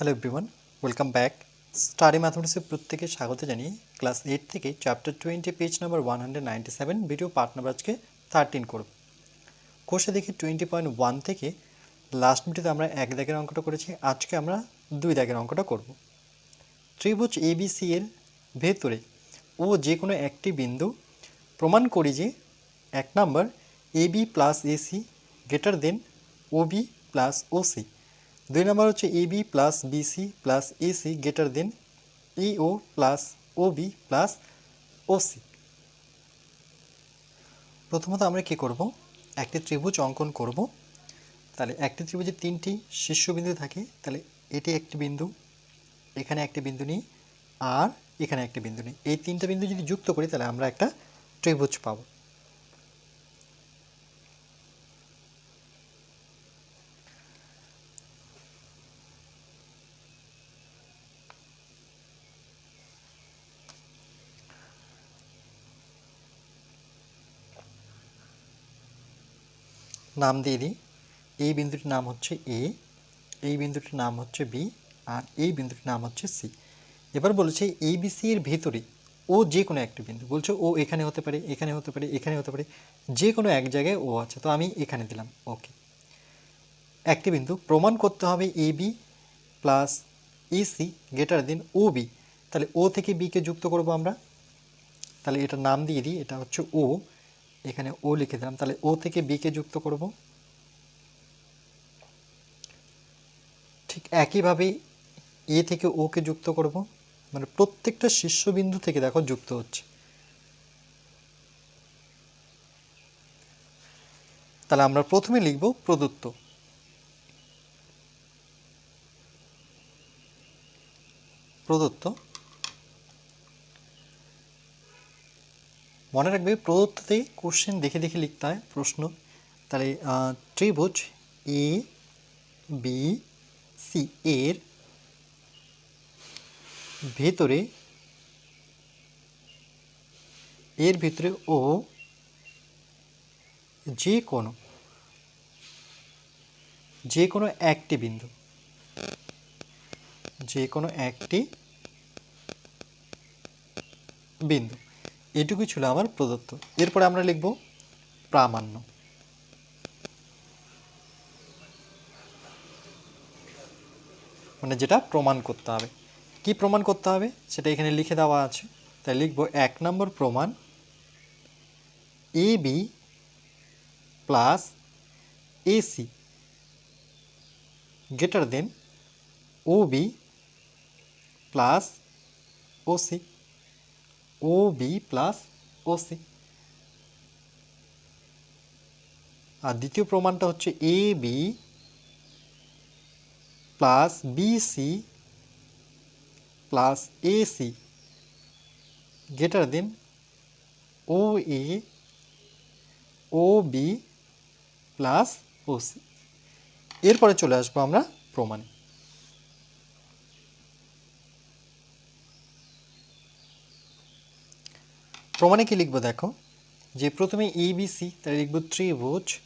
Hello everyone welcome back study ম্যাথমেটিক্সের প্রত্যেকে স্বাগত জানিয়ে ক্লাস এইট থেকে chapter twenty page number one hundred ninety seven video part number আজকে thirteen করব। কোর্সে দেখি টোয়েন্টি পয়েন্ট ওয়ান থেকে লাস্ট মিনিটে আমরা এক দাগের অঙ্কটা করেছি, আজকে আমরা দুই দাগের অঙ্কটা করব। ত্রিভুজ এবিসি এর ভেতরে ও যে কোনো একটি বিন্দু প্রমাণ করি যে এক নম্বর AB plus AC greater than OB plus OC দুই নম্বর হচ্ছে AB plus BC plus AC greater than EO plus OB plus OC প্রথমত আমরা কি করব? একটি ত্রিভুজ অঙ্কন করব। তাহলে একটি ত্রিভুজের তিনটি শীর্ষবিন্দু থাকে। তাহলে এটি একটি বিন্দু, এখানে একটি বিন্দু নিই, আর এখানে একটি বিন্দু নিই। এই তিনটা বিন্দু যদি যুক্ত করি, তাহলে আমরা একটা ত্রিভুজ পাবো। নাম দিয়ে দিই। এই বিন্দুটির নাম হচ্ছে এ এই বিন্দুটির নাম হচ্ছে বি, আর এই বিন্দুটির নাম হচ্ছে সি। এবার বলেছে এই বি, সি এর ভেতরে ও যে কোনো একটি বিন্দু। বলছে ও এখানে হতে পারে, এখানে হতে পারে, এখানে হতে পারে, যে কোনো এক জায়গায় ও আছে। তো আমি এখানে দিলাম, ওকে। একটি বিন্দু, প্রমাণ করতে হবে A, B plus EC greater than O, B. তাহলে ও থেকে বিকে যুক্ত করব আমরা? তাহলে এটার নাম দিয়ে দিই, এটা হচ্ছে ও। এখানে ও লিখে দিলাম। তাহলে ও থেকে বিকে যুক্ত করব। ঠিক একইভাবে এ থেকে ওকে যুক্ত করব। মানে প্রত্যেকটা শীর্ষবিন্দু থেকে দেখো যুক্ত হচ্ছে। তাহলে আমরা প্রথমে লিখব প্রদত্ত। প্রদত্ত মনে রাখবে প্রদত্ততে কোশ্চেন দেখে দেখে লিখতে হয় প্রশ্ন। তাহলে ত্রিভুজ এ বি সি এর ভেতরে, এর ভিতরে ও যে কোনো যে কোনো একটি বিন্দু, যে কোনো একটি বিন্দু। এটুকুই ছিল আমার প্রদত্ত। এরপরে আমরা লিখব প্রামাণ্য। মানে যেটা প্রমাণ করতে হবে। কি প্রমাণ করতে হবে? সেটা এখানে লিখে দেওয়া আছে। তাই লিখব এক নম্বর প্রমাণ A B plus AC greater than O B plus OC O B plus OC আর দ্বিতীয় প্রমাণটা হচ্ছে A B plus BC plus AC greater than O A O B plus OC এরপরে চলে আসব আমরা প্রমাণে। প্রমাণে কি লিখব দেখো? যে প্রথমে এ বি সি তাহলে লিখব ত্রিভুজ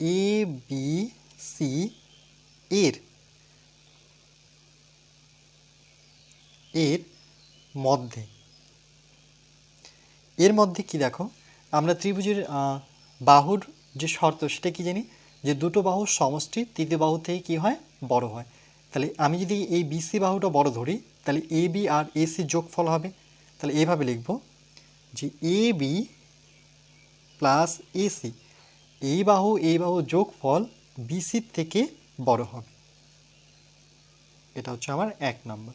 এ বি সি এর। এর মধ্যে। এর মধ্যে কি দেখো? আমরা ত্রিভুজের বাহুর যে শর্ত, সেটা কি জানি? যে দুটো বাহুর সমষ্টি তৃতীয় বাহু থেকে কি হয়? বড় হয়। তাহলে আমি যদি এই বিসি বাহুটা বড় ধরি, তাহলে এ বি আর এসি যোগফল হবে। তাহলে এইভাবে লিখব। যে এ বি প্লাস এসি এই বাহু এই বাহু যোগফল বিসির থেকে বড় হবে। এটা হচ্ছে আমার এক নম্বর।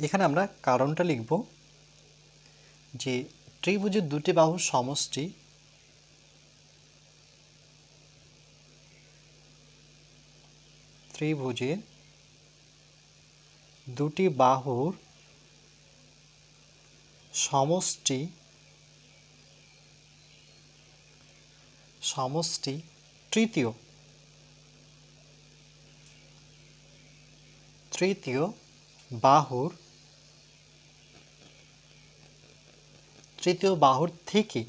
এখানে আমরা কারণটা লিখব যে ত্রিভুজের দুটি বাহুর সমষ্টি ত্রিভুজের দুটি বাহুর সমষ্টি সমষ্টি তৃতীয়। তৃতীয় বাহুর তৃতীয় বাহুর থেকে,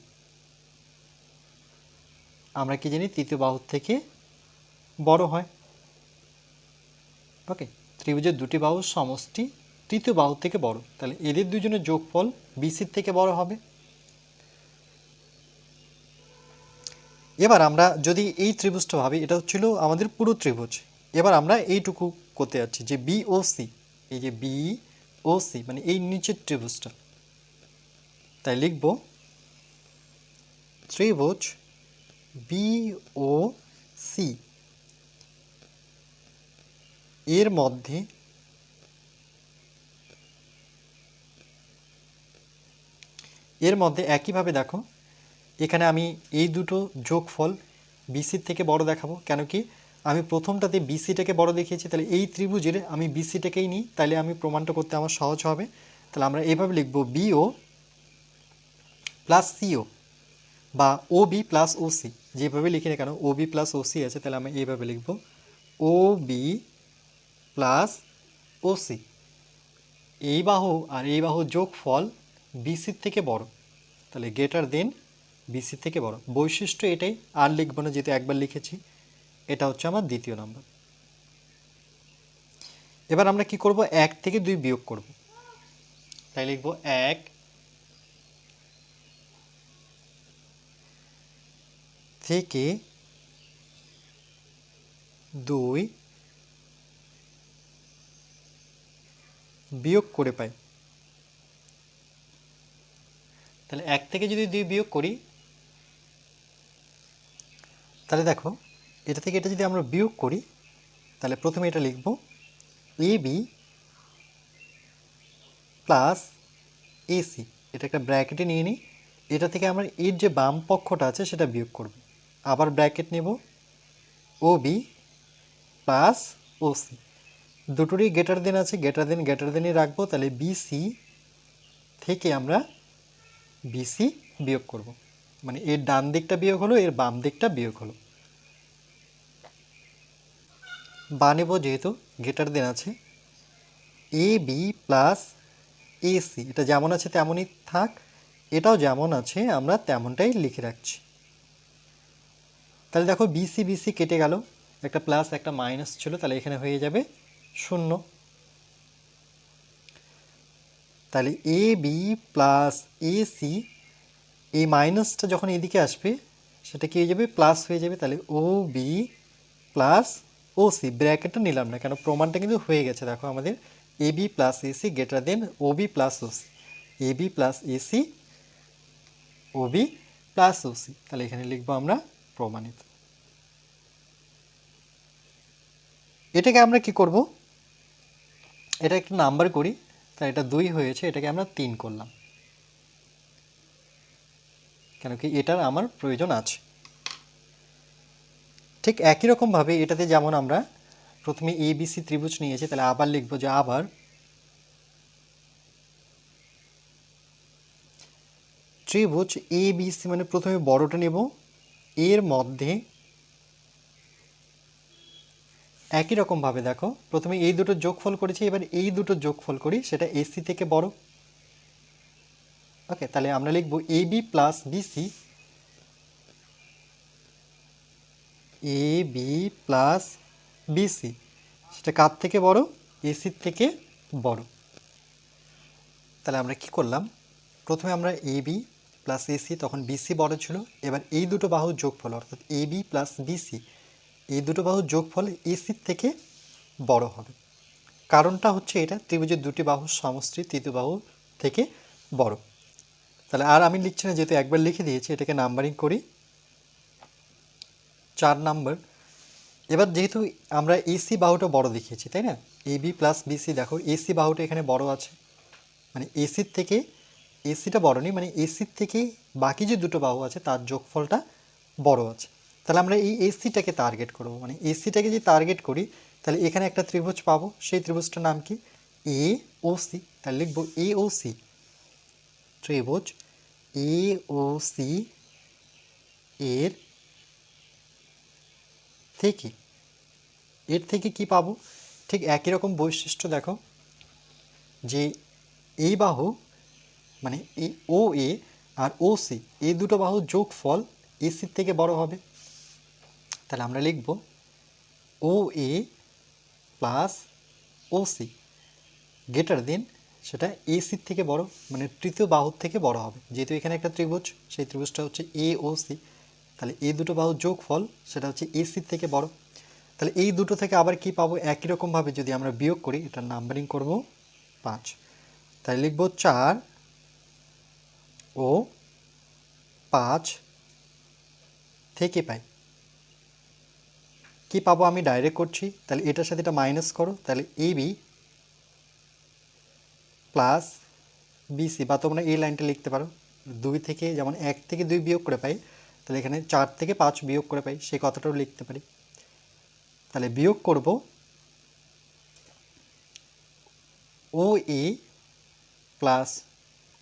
আমরা কি জানি তৃতীয় বাহুর থেকে বড় হয়। ওকে ত্রিভুজের দুটি বাহুর সমষ্টি তৃতীয় বাহু থেকে বড়। তাহলে এদের দুজনের যোগফল বিসির থেকে বড় হবে। এবার আমরা যদি এই ত্রিভুজটা ভাবি, এটা হচ্ছিল আমাদের পুরো ত্রিভুজ। এবার আমরা এইটুকু করতে যাচ্ছি যে বি ও সি এই যে বি ও সি মানে এই নিচের ত্রিভুজটা। তাই লিখব, ত্রিভুজ বি ও সি এর মধ্যে এর মধ্যে একইভাবে দেখো, এখানে আমি এই দুটো যোগফল বিসির থেকে বড় দেখাবো, কেন কি আমি প্রথমটাতে বিসিটাকে বড় দেখিয়েছি, তাহলে এই ত্রিভুজের আমি বিসিটাকেই নিই, তাহলে আমি প্রমাণটা করতে আমার সহজ হবে। তাহলে আমরা এইভাবে লিখব বিও প্লাস সিও বা O B plus O C যেভাবে লিখি না কেন O B plus O C আছে, তাহলে আমি এইভাবে লিখব O B plus O C এই বাহু আর এই বাহু যোগফল বিসির থেকে বড়। তাহলে গেটার দেন বিসি থেকে বড়। বৈশিষ্ট্য এটাই, আর লিখব না যেহেতু একবার লিখেছি। এটা হচ্ছে আমার দ্বিতীয় নাম্বার এবার আমরা কি করব? এক থেকে দুই বিয়োগ করব। তাই লিখব এক থেকে দুই বিয়োগ করে পাই। তাহলে এক থেকে যদি দুই বিয়োগ করি, তাহলে দেখো, এটা থেকে এটা যদি আমরা বিয়োগ করি, তাহলে প্রথমে এটা লিখব এ বি প্লাস এসি এটা একটা ব্র্যাকেটে নিয়ে নিই। এটা থেকে আমরা এর যে বাম পক্ষটা আছে, সেটা বিয়োগ করব। আবার ব্র্যাকেট নেব O B plus O C দুটোরই গেটার দেন আছে গেটার দেন গেটার দেনই রাখব, তাহলে বিসি থেকে আমরা বিসি বিয়োগ করব। মানে এর ডান দিকটা বিয়োগ হলো, এর বাম দিকটা বিয়োগ হলো। বা নেব যেহেতু গেটার দেন আছে। এ বি প্লাস এসি এটা যেমন আছে তেমনই থাক। এটাও যেমন আছে, আমরা তেমনটাই লিখে রাখছি। তাহলে দেখো বিসি বিসি কেটে গেল। একটা প্লাস একটা মাইনাস ছিল, তাহলে এখানে হয়ে যাবে শূন্য। তাহলে A B plus A C এই মাইনাসটা যখন এদিকে আসবে, সেটা কি হয়ে যাবে? প্লাস হয়ে যাবে। তাহলে O B plus O C ব্র্যাকেটটা নিলাম না কেন? প্রমাণটা কিন্তু হয়ে গেছে। দেখো আমাদের A B plus AC greater than O B plus O C A B plus A C O B plus O C তাহলে এখানে লিখব আমরা প্রমাণিত। এটাকে আমরা কি করব? এটা একটা নাম্বার করি। তাই এটা দুই হয়েছে, এটাকে আমরা তিন করলাম। কেন কি এটার আমার প্রয়োজন আছে। ঠিক একই রকমভাবে এটাতে যেমন আমরা প্রথমে এ বিসি ত্রিভুজ নিয়েছি, তাহলে আবার লিখব যে আবার ত্রিভুজ এ বিসি মানে প্রথমে বড়টা নেব, এর মধ্যে একই রকমভাবে দেখো। প্রথমে এই দুটো যোগফল করেছি, এবার এই দুটো যোগফল করি, সেটা এসি থেকে বড়। ওকে তাহলে আমরা লিখব A B plus BC A B plus BC সেটা কার থেকে বড়? এসির থেকে বড়। তাহলে আমরা কি করলাম? প্রথমে আমরা এ বি প্লাস এসি তখন বিসি বড় ছিল। এবার এই দুটো বাহুর যোগফল অর্থাৎ এ বি প্লাস বিসি এই দুটো বাহুর যোগফল এসির থেকে বড় হবে। কারণটা হচ্ছে এটা, ত্রিভুজের দুটি বাহুর সমষ্টি তৃতীয় বাহু থেকে বড়। তাহলে আর আমি লিখছি না, যেহেতু একবার লিখে দিয়েছি, এটাকে নাম্বারিং করি। চার নাম্বার এবার যেহেতু আমরা এসি বাহুটা বড় দেখিয়েছি, তাই না? এ বি প্লাস বিসি দেখো এসি বাহুটা এখানে বড় আছে। মানে এসির থেকে এসিটা বড় নেই মানে এসির থেকে বাকি যে দুটো বাহু আছে, তার যোগফলটা বড় আছে। তাহলে আমরা এই এসিটাকে টার্গেট করব। মানে এসিটাকে যদি টার্গেট করি, তাহলে এখানে একটা ত্রিভুজ পাবো। সেই ত্রিভুজটার নাম কি? এ ও সি তাহলে লিখব এ ও সি ত্রিভুজ এ ও সি এর থেকে। এর থেকে কি পাবো? ঠিক একই রকম বৈশিষ্ট্য দেখো। যে এই বাহু মানে এ ও এ আর ও সি এই দুটো বাহুর যোগফল এসির থেকে বড় হবে। তাহলে আমরা লিখব ও A plus O C greater দেন সেটা এসির থেকে বড় মানে তৃতীয় বাহুর থেকে বড় হবে। যেহেতু এখানে একটা ত্রিভুজ, সেই ত্রিভুজটা হচ্ছে এ ও সি তাহলে এই দুটো বাহুর যোগফল সেটা হচ্ছে এসির থেকে বড়। তাহলে এই দুটো থেকে আবার কি পাবো? একই রকমভাবে যদি আমরা বিয়োগ করি এটার নাম্বারিং করব পাঁচ। তাহলে লিখব চার ও পাঁচ থেকে পাই। কি পাবো আমি ডাইরেক্ট করছি? তাহলে এটার সাথে এটা মাইনাস করো, তাহলে এ বি প্লাস বিসি বা তোমরা এই লাইনটা লিখতে পারো। দুই থেকে যেমন এক থেকে দুই বিয়োগ করে পাই, তাহলে এখানে চার থেকে পাঁচ বিয়োগ করে পাই সেই কথাটাও লিখতে পারি। তাহলে বিয়োগ করব O A plus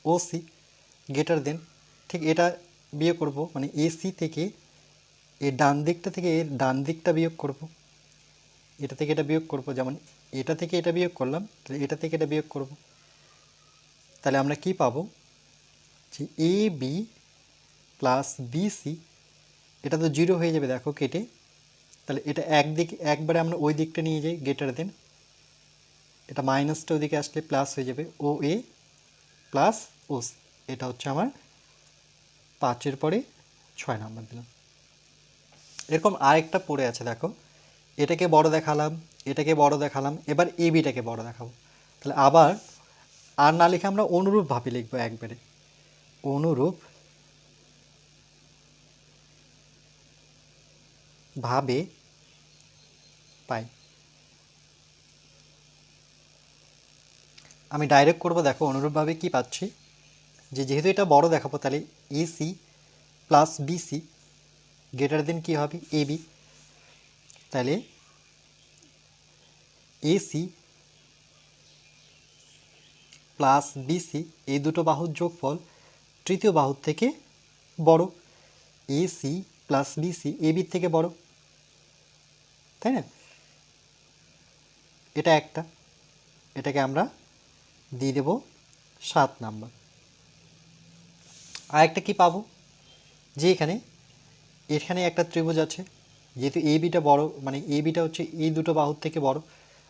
O C greater than ঠিক এটা বিয়োগ করব মানে এসি থেকে এর ডান দিকটা থেকে এর ডান দিকটা বিয়োগ করব। এটা থেকে এটা বিয়োগ করব, যেমন এটা থেকে এটা বিয়োগ করলাম, তাহলে এটা থেকে এটা বিয়োগ করব। তাহলে আমরা কি পাবো? যে এ বি প্লাস বিসি এটা তো জিরো হয়ে যাবে, দেখো কেটে। তাহলে এটা একদিক একবারে আমরা ওই দিকটা নিয়ে যাই গেটার দেন এটা মাইনাসটা ওইদিকে আসলে প্লাস হয়ে যাবে ও এ প্লাস ও এটা হচ্ছে আমার পাঁচের পরে ছয় নাম্বার দিলাম। এরকম আরেকটা পড়ে আছে, দেখো। এটাকে বড় দেখালাম, এটাকে বড় দেখালাম, এবার এ বিটাকে বড় দেখাবো। তাহলে আবার আর না লিখে আমরা অনুরূপভাবে লিখব একবারে। অনুরূপ ভাবে পাই। আমি ডাইরেক্ট করব, দেখো অনুরূপভাবে কি পাচ্ছি? যে যেহেতু এটা বড় দেখাবো, তাহলে AC plus BC greater than কী হবে? এবি তাহলে এসি প্লাস বিসি এই দুটো বাহুর যোগফল তৃতীয় বাহুর থেকে বড়। এসি প্লাস বিসি এবির থেকে বড়। তাই না? এটা একটা। এটাকে আমরা দিয়ে দেব সাত নাম্বার। আর একটা কী পাবো? যে এখানে এখানে একটা ত্রিভুজ আছে, যেহেতু এ বিটা বড় মানে এ বিটা হচ্ছে এই দুটো বাহুর থেকে বড়,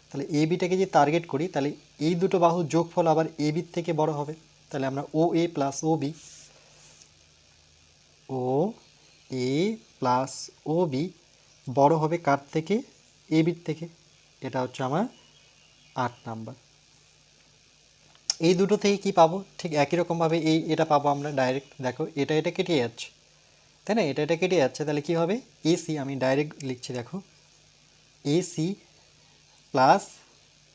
তাহলে এ বিটাকে যে টার্গেট করি, তাহলে এই দুটো বাহুর যোগফল আবার এ বির থেকে বড় হবে। তাহলে আমরা O A plus O B O A plus O B বড় হবে কার থেকে? এ বির থেকে। এটা হচ্ছে আমার আট নাম্বার। এই দুটো থেকে কি পাবো? ঠিক একই রকমভাবে এই, এটা পাবো আমরা ডাইরেক্ট দেখো, এটা এটা কেটে যাচ্ছে। তাই না? এটা এটা কেটে যাচ্ছে। তাহলে কি হবে? এসি আমি ডাইরেক্ট লিখছি, দেখো। এসি প্লাস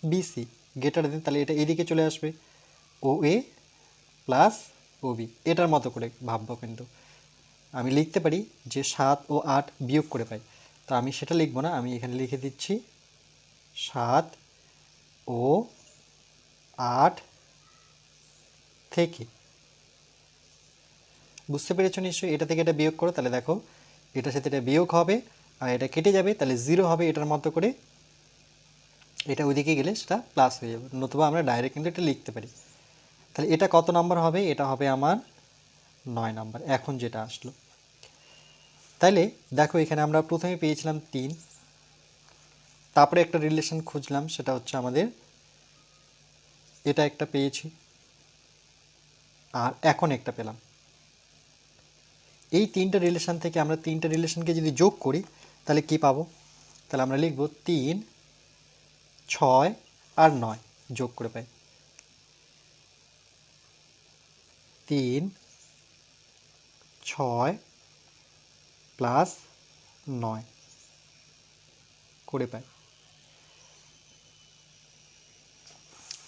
বিসি গেটার দিন তাহলে এটা এদিকে চলে আসবে। ও এ প্লাস ও বি এটার মতো করে ভাববো কিন্তু। আমি লিখতে পারি যে সাত ও আট বিয়োগ করে পাই। তো আমি সেটা লিখব না, আমি এখানে লিখে দিচ্ছি, সাত ও আট থেকে। বুঝতে পেরেছ নিশ্চয়ই? এটা থেকে এটা বিয়োগ করো, তাহলে দেখো, এটার সাথে এটা বিয়োগ হবে, আর এটা কেটে যাবে, তাহলে জিরো হবে এটার মতো করে। এটা ওইদিকে গেলে সেটা প্লাস হয়ে যাবে। নতুবা আমরা ডাইরেক্ট কিন্তু এটা লিখতে পারি। তাহলে এটা কত নম্বর হবে? এটা হবে আমার নয় নম্বর এখন যেটা আসলো। তাইলে দেখো, এখানে আমরা প্রথমে পেয়েছিলাম তিন। তারপরে একটা রিলেশন খুঁজলাম, সেটা হচ্ছে আমাদের, এটা একটা পেয়েছি, আর এখন একটা পেলাম। এই তিনটা রিলেশন থেকে আমরা তিনটা রিলেশনকে যদি যোগ করি, তাহলে কি পাবো? তাহলে আমরা লিখব তিন, ছয় আর নয় যোগ করে পাই। তিন, ছয় প্লাস নয় করে পাই।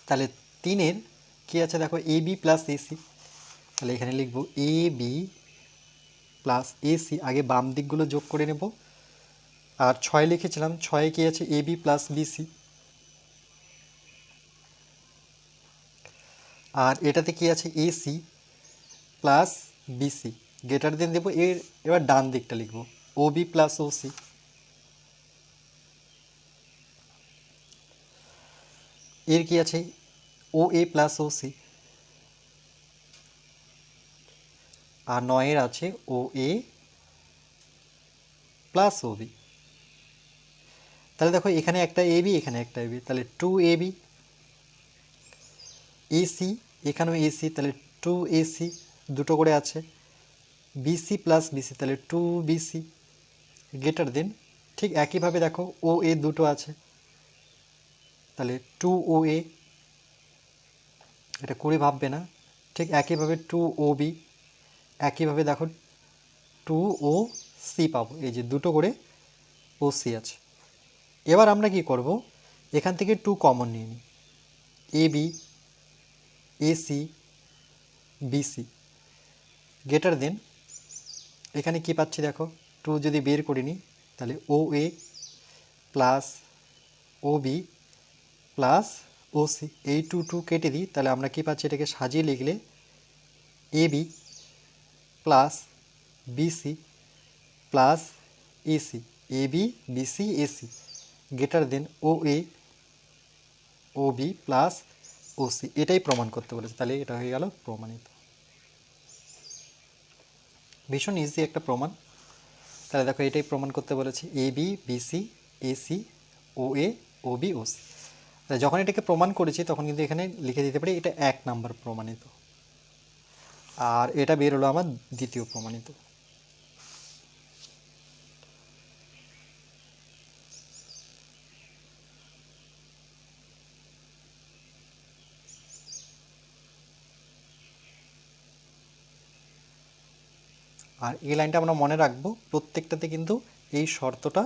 তাহলে তিনের কি আছে দেখো? এ বি প্লাস এসি তাহলে এখানে লিখব এ বি প্লাস এসি আগে বাম দিকগুলো যোগ করে নেব। আর ছয় লিখেছিলাম, ছয়ে কি আছে? এ বি প্লাস বিসি আর এটাতে কি আছে? AC plus BC greater than দেবো, এর এবার ডান দিকটা লিখব। O B plus O C এর কি আছে? ও এ প্লাস ও সি আর নয়ের আছে ও এ প্লাস ও বি। তাহলে দেখো এখানে একটা এ বি এখানে একটা এ বি তাহলে টু এ বি এসি এখানেও এসি তাহলে টু এসি দুটো করে আছে। বিসি প্লাস বিসি তাহলে টু বিসি গেটার দেন ঠিক একইভাবে দেখো ও এ দুটো আছে। তাহলে টু ও এ এটা করে ভাববে না, ঠিক একইভাবে টু ও বি একইভাবে দেখো টু ও সি পাবো। এই যে দুটো করে ও সি আছে। এবার আমরা কি করব? এখান থেকে টু কমন নিয়ে নিই। A B AC BC greater than, এখানে কি পাচ্ছি দেখো? টু যদি বের করে নিই, তাহলে O A plus O B plus O C. এই টু টু কেটে দিই, তাহলে আমরা কি পাচ্ছি? এটাকে সাজিয়ে লিখলে A B plus BC plus AC A B BC AC greater than O A O B plus O C এটাই প্রমাণ করতে বলেছে। তাহলে এটা হয়ে গেল প্রমাণিত। ভীষণ ইজি একটা প্রমাণ। তাহলে দেখো এটাই প্রমাণ করতে বলেছে। A B BC AC O A O B O C তাহলে যখন এটাকে প্রমাণ করেছি, তখন কিন্তু এখানে লিখে দিতে পারি এটা এক নাম্বার প্রমাণিত। আর এটা বের হলো আমার দ্বিতীয় প্রমাণিত। আর এই লাইনটা আমরা মনে রাখব, প্রত্যেকটাতে কিন্তু এই শর্তটা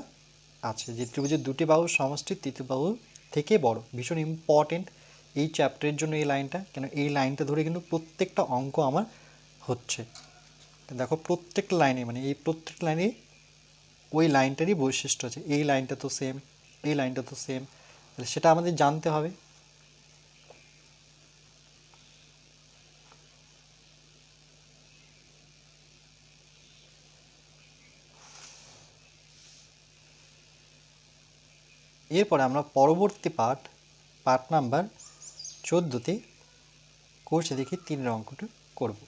আছে যে ত্রিভুজের দুটি বাহুর সমষ্টি, তৃতীয় বাহু থেকে বড়। ভীষণ ইম্পর্টেন্ট এই চ্যাপ্টারের জন্য এই লাইনটা, কেন এই লাইনটা ধরে কিন্তু প্রত্যেকটা অঙ্ক আমার হচ্ছে। দেখো প্রত্যেক লাইনে মানে এই প্রত্যেক লাইনে ওই লাইনটারই বৈশিষ্ট্য আছে। এই লাইনটা তো সেম এই লাইনটা তো সেম তাহলে সেটা আমাদের জানতে হবে। এরপরে আমরা পরবর্তী পার্ট পার্ট নাম্বার চোদ্দোতে কোর্সে দেখি তিনের অঙ্কটা করব।